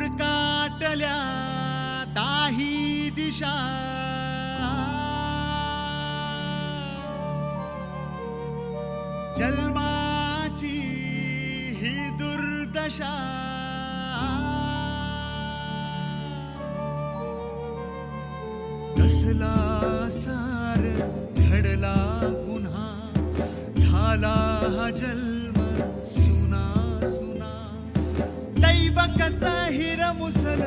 भरकाटल्या दाही दिशा. जन्माची ही दुर्दशा. कसला सार घडला गुन्हा. झाला हा जन्म सुना सुना दैव हिर मुसल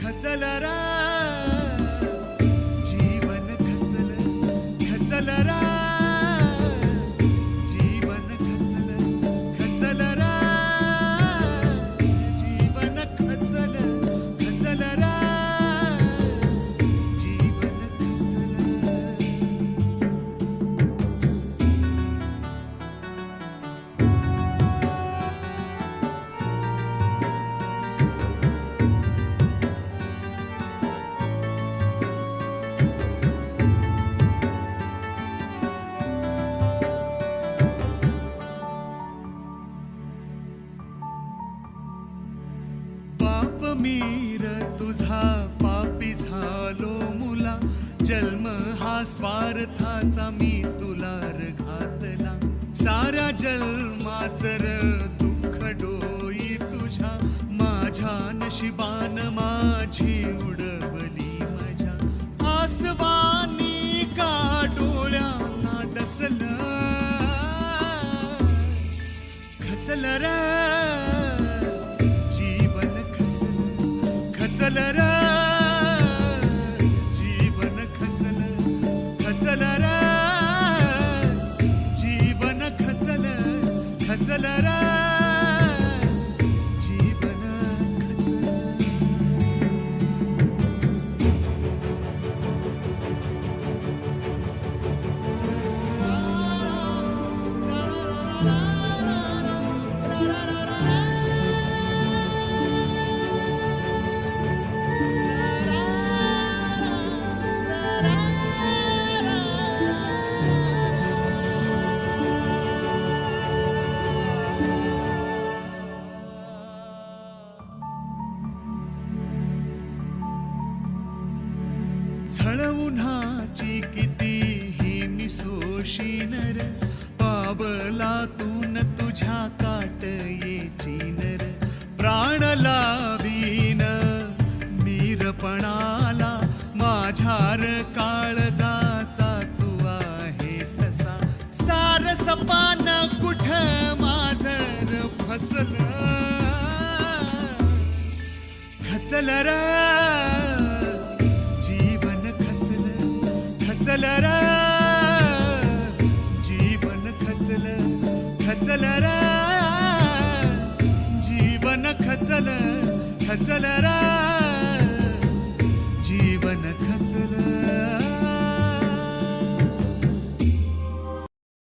खचल रा पाप मीर तुझा पापी झालो मुला. जन्म हा स्वार्थाचा मी तुला र घातला. साऱ्या जन्माच दुःख डोई तुझ्या. माझ्या नशिबान माझी उडवली माझ्या. आसवानी का डोळ्यांना डसल खचल रे. खचल खचल जीवन खचल खचल र जीवन खचल खचल झळ उन्हाची किती ही निसोशी नर पावलातून तुझ्या काट येची नर. प्राण लावीन मीरपणाला माझ्यार काळजाचा तू आहे तसा. सार सपान कुठ माझर फसल? खचल रा. खचल र जीवन खचल खचल र जीवन खचल खचल र जीवन खचल.